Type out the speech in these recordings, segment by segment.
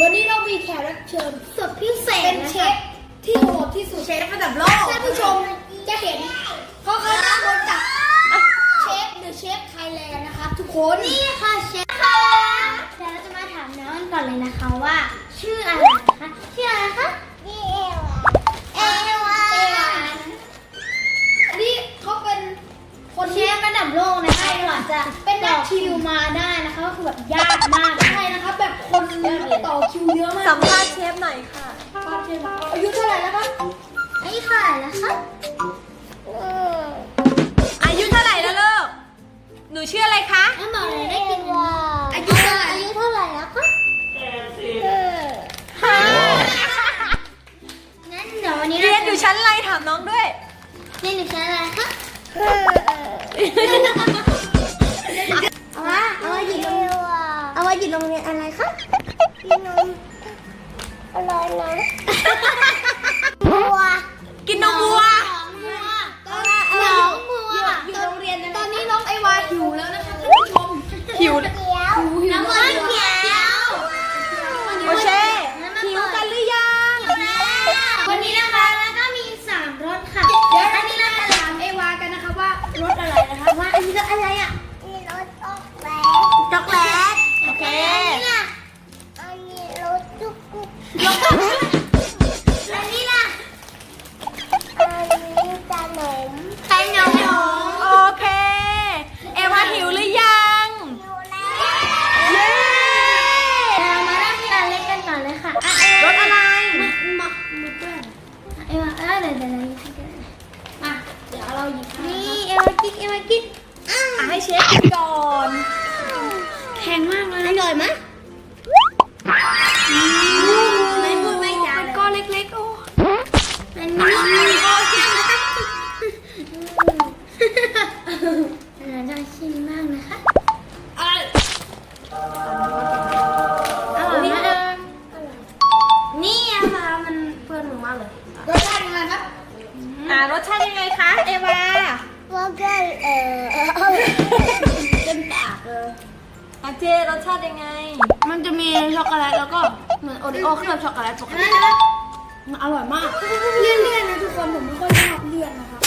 วันนี้เรามีแขกรับเชิญสุดพิเศษเป็นนะเชคะฟที่โหดที่สุดเชฟระดับโลกท่านผู้ชมจะเห็นเขาเคยนั่งรถจากเชฟเดอะเชฟไทยแลนด์นะครับทุกคนนี่ค่ะเชฟค่ะเดี๋ยวเราจะมาถามน้องกันก่อนเลยนะคะว่า ชื่ออะไรนะคะชื่ออะไรคะ ดับโลกนะคะกว่าจะเป็นนักชิลมาได้นะคะก็คือแบบยากมากใช่นะครับแบบคนต่อคิวเยอะมากสัมภาษณ์เชฟหน่อยค่ะป้าเชฟอายุเท่าไหร่แล้วครับไอ้ค่ะแล้วคะอายุเท่าไหร่แล้วลูกหนูชื่ออะไรคะน้ำบอกเลยได้กินอายุเท่าไหร่อายุเท่าไหร่แล้วคะงั้นเดี๋ยววันนี้เรียนอยู่ชั้นอะไรถามน้องด้วยเรียนอยู่ชั้นอะไรคะ เอาวะเอาวะหยิบโรงเอาวะหยิบโรงเรียนอะไรคะกินนมอร่อยนะ จุกกุกอันนี้ล่ะอันนี้ขนมขนมโอเค เอวาหิวหรือยังอยู่แล้วเย้เรามาเริ่มที่อันเล็กกันก่อนเลยค่ะอะรสอะไรมามือเปื้อนเอวาเออเดี๋ยวเดี๋ยวเราหยิบให้กันมาเดี๋ยวเราหยิบนี่เอวากินเอวากินอะให้เชฟกินก่อนแข็งมากเลยอร่อยไหม จะชิมบ้างนะคะอะอร่อยไหมเออนี่อะค่ะมันเพื่อนหนูมากเลยรสชาติยังไงครับอ่ารสชาติยังไงคะเอวาว่าก็เออเต็มปากเลยอาเจรสชาติยังไง มันจะมีช็อกโกแลตแล้วก็เหมือนโอริโอเคลือบช็อกโกแลตปกติมัน อร่อยมาก เลี่ยนๆนะทุกคนผมไม่ค่อยชอบเลี่ยนนะคะ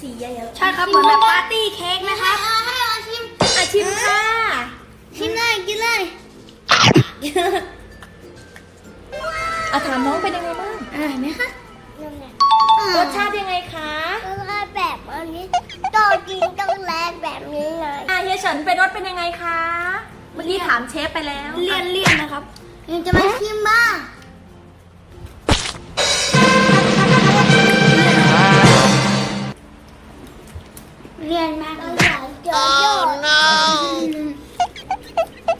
สีเยอะๆใช่ครับเหมือนแบบปาร์ตี้เค้กนะนะคะคะให้เราชิมอะชิมค่ะ ชิมเลยกินเลยอะถามน้องเป็นยังไงบ้างอร่อยไหมคะนั่นแหละรสชาติยังไงคะแล้วก็แบบอันนี้ต้องกินต้องแลกแบบนี้เลยอะเฮียเฉินเป็นรสเป็นยังไงคะ เมื่อกี้ถามเชฟไปแล้ว เลี่ยนเลี่ยนๆนะครับยังจะมาชิมบ้าง เรียนมากอเลยร่อยเจอโยน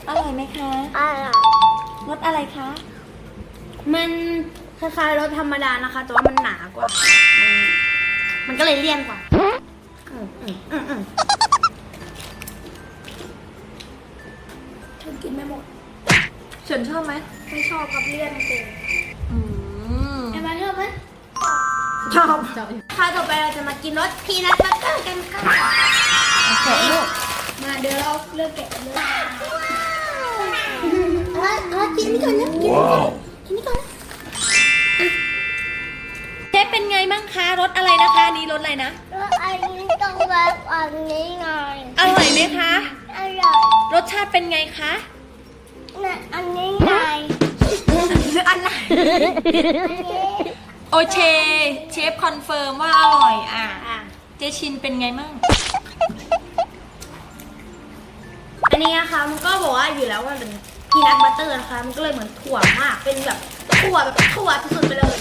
อร่อยไหมคะอร่อยรสอะไรคะมันคล้ายๆรสธรรมดานะคะ แต่ว่ามันหนากว่า มันมันก็เลยเลี่ยนกว่าอืมอืมอืมอืมฉันกินไม่หมดเฉินชอบไหมไม่ชอบครับเลี่ยนเกิน อืม เอ็มมาชอบไหม ชอบค่ะต่อไปเราจะมากินรสพีนัทบัตเตอร์กันค่ะแกะลูกมาเดี๋ยวเราเลือกแกะเลยเอาละเอาละกินนี่ก่อนนะกินนี่ก่อนกินนี่ก่อนนะเชฟเป็นไงบ้างคะรสอะไรนะคะอันนี้รสอะไรนะแล้วอันนี้ต้องแบบอันนี้ไงอร่อยไหมคะอร่อยรสชาติเป็นไงคะนะอันนี้ไงหรืออันไหนอันนี้ โอเคเชฟคอนเฟิร์มว่าอร่อยอะ เจชินเป็นไงมั่ง อันนี้นะคะมันก็บอกว่าอยู่แล้วว่าเป็นพีนัทบัตเตอร์นะคะ มันก็เลยเหมือนถั่วมาก เป็นแบบถั่วแบบถั่วสุดๆไปเลย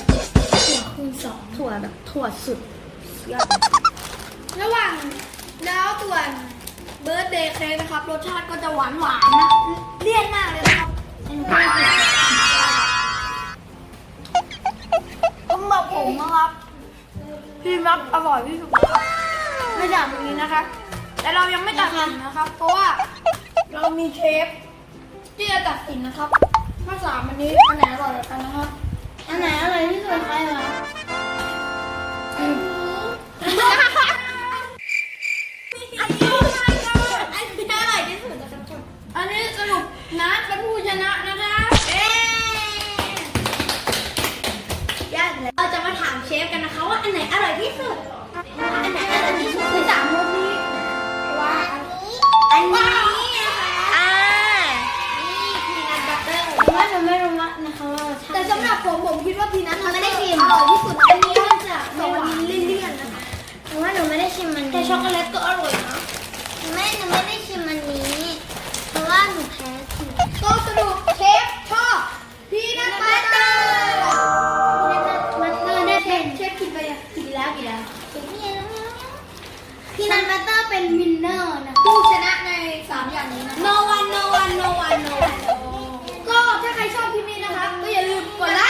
ถั่วคูณสองถั่วแบบถั่วสุดยอดระหว่างแล้วส่วนเบิร์ดเดย์เค้กนะครับ รสชาติก็จะหวานหวานๆนะเลี่ยนมา ไม่ตัดสินนะครับ เพราะว่าเรามีเชฟที่จะตัดสินนะครับว่าสามอันนี้อันไหนอร่อยกว่ากันนะครับ อันไหนอร่อยที่สุดใครเหรออันนี้อันนี้อันนี้อร่อยที่สุดนะครับทุกคนอันนี้สรุปนัทเป็นผู้ชนะนะคะเอ๊ยากเลยเราจะมาถามเชฟกันนะคะว่าอันไหนอร่อยที่สุด อันไหนอร่อยที่สุดในสามิมมันแต่ช็อกโกแลตก็อร่อยนะแม่หนูไม่ได้ชิมอันนี้ เพราะว่าหนูแพ้สิโตสนุกเชฟชอบพีนัทมัตเตอร์มันเตอร์เนี่ยเป็นเชฟกินไปยังกินแล้วกินแล้วพีนัทมัตเตอร์เป็นวินเนอร์นะผู้ชนะในสามอย่างนี้นะ no one no one no one no one ก็ถ้าใครชอบพีปนี้นะคะก็อย่าลืมกดไลค์